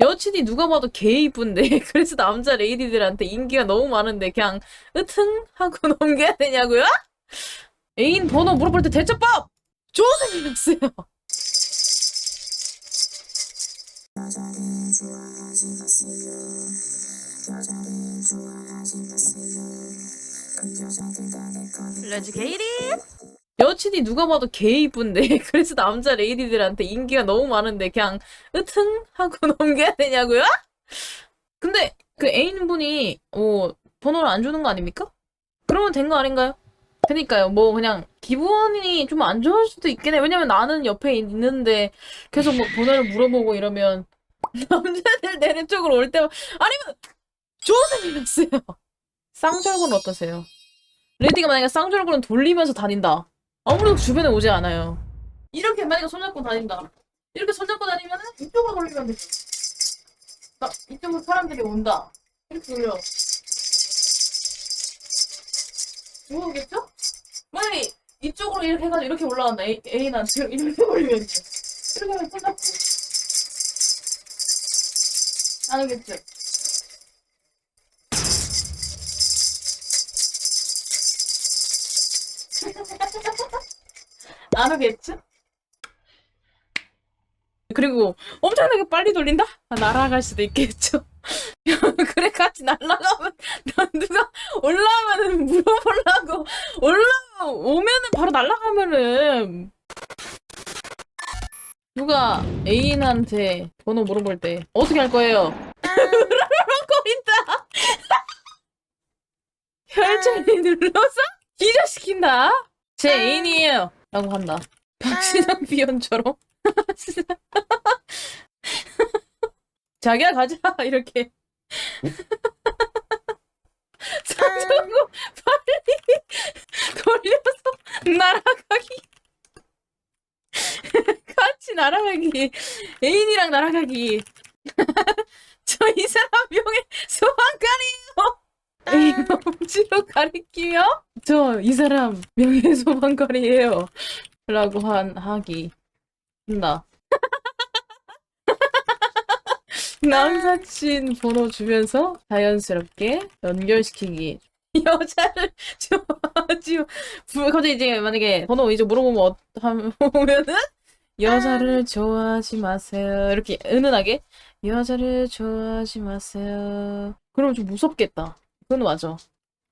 여친이 누가 봐도 개 이쁜데 그래서 남자 레이디들한테 인기가 너무 많은데 그냥 으튼 하고 넘겨야 되냐고요? 애인 번호 물어볼 때 대처법! 조심했어요. 레지 게이리 여친이 누가 봐도 개 이쁜데 그래서 남자 레이디들한테 인기가 너무 많은데 그냥 으튼 하고 넘겨야 되냐고요? 근데 그 애인분이 어 번호를 안 주는 거 아닙니까? 그러면 된 거 아닌가요? 그니까요 뭐 그냥 기분이 좀 안 좋을 수도 있겠네 왜냐면 나는 옆에 있는데 계속 뭐 번호를 물어보고 이러면 남자들 내내 쪽으로 올 때만 아니면 조심했어요 쌍절곤 어떠세요? 레디가 만약에 쌍절곤을 돌리면서 다닌다 아무래도 주변에 오지 않아요. 이렇게 만약에 손잡고 다닌다. 이렇게 손잡고 다니면 이쪽으로 돌리면 되죠. 나 이쪽으로 사람들이 온다. 이렇게 돌려. 오겠죠? 만약에 이쪽으로 이렇게 해가지고 이렇게 올라간다. A, A한테 이렇게 돌리면 돼. 이렇게 하면 손잡고. 안 오겠죠? 안 오겠죠? 그리고 엄청나게 빨리 돌린다? 아, 날아갈 수도 있겠죠. 그래 같이 날아가면 난 누가 올라오면은 물어보려고 올라오면은 바로 날아가면은 누가 애인한테 번호 물어볼 때 어떻게 할 거예요? 거린다. 혈전이 눌러서 기절시킨다. 제 애인이에요. 라고 한다. 박신영 비연처럼. 자기야 가자 이렇게. 상자고 빨리 걸려서 날아가기. 같이 날아가기. 애인이랑 날아가기. 저 이 사람 명예 소방관이에요. 애인 엄지로 가리키며 저 이 사람 명예 소방관이에요. 라고 한 하기 한다. 남사친 번호 주면서 자연스럽게 연결시키기. 여자를 좋아하지 부- 갑자기 이제 만약에 번호 이제 물어보면 어, 하면은 여자를 좋아하지 마세요 이렇게 은은하게 여자를 좋아하지 마세요 그러면 좀 무섭겠다 그건 맞아.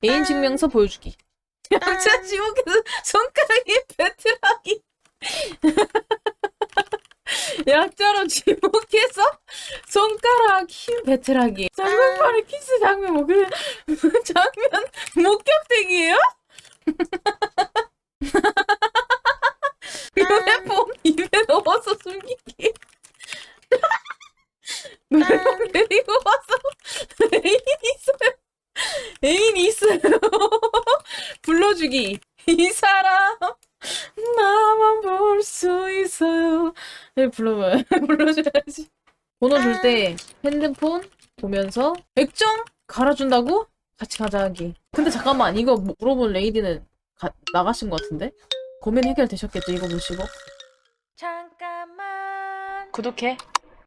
애인 증명서 보여주기. 여자 지목해서 손가락에 배틀하기 약자로 지목해서 손가락 힘 배틀하기 쌍꺼풀에 키스 장면 뭐 그래. 장면 목격대기예요? 휴대폰 입에 넣어서 숨기기 노래방 데리고 와서 애인 있어요 애인 있어요 불러주기 이 사람 나만 볼 수 있어요. 네, 불러 불러줘야지. 번호 줄 때 핸드폰 보면서 액정 갈아준다고? 같이 가자 하기. 근데 잠깐만 이거 물어본 레이디는 가- 나가신 것 같은데? 고민 해결되셨겠죠? 이거 보시고. 잠깐만. 구독해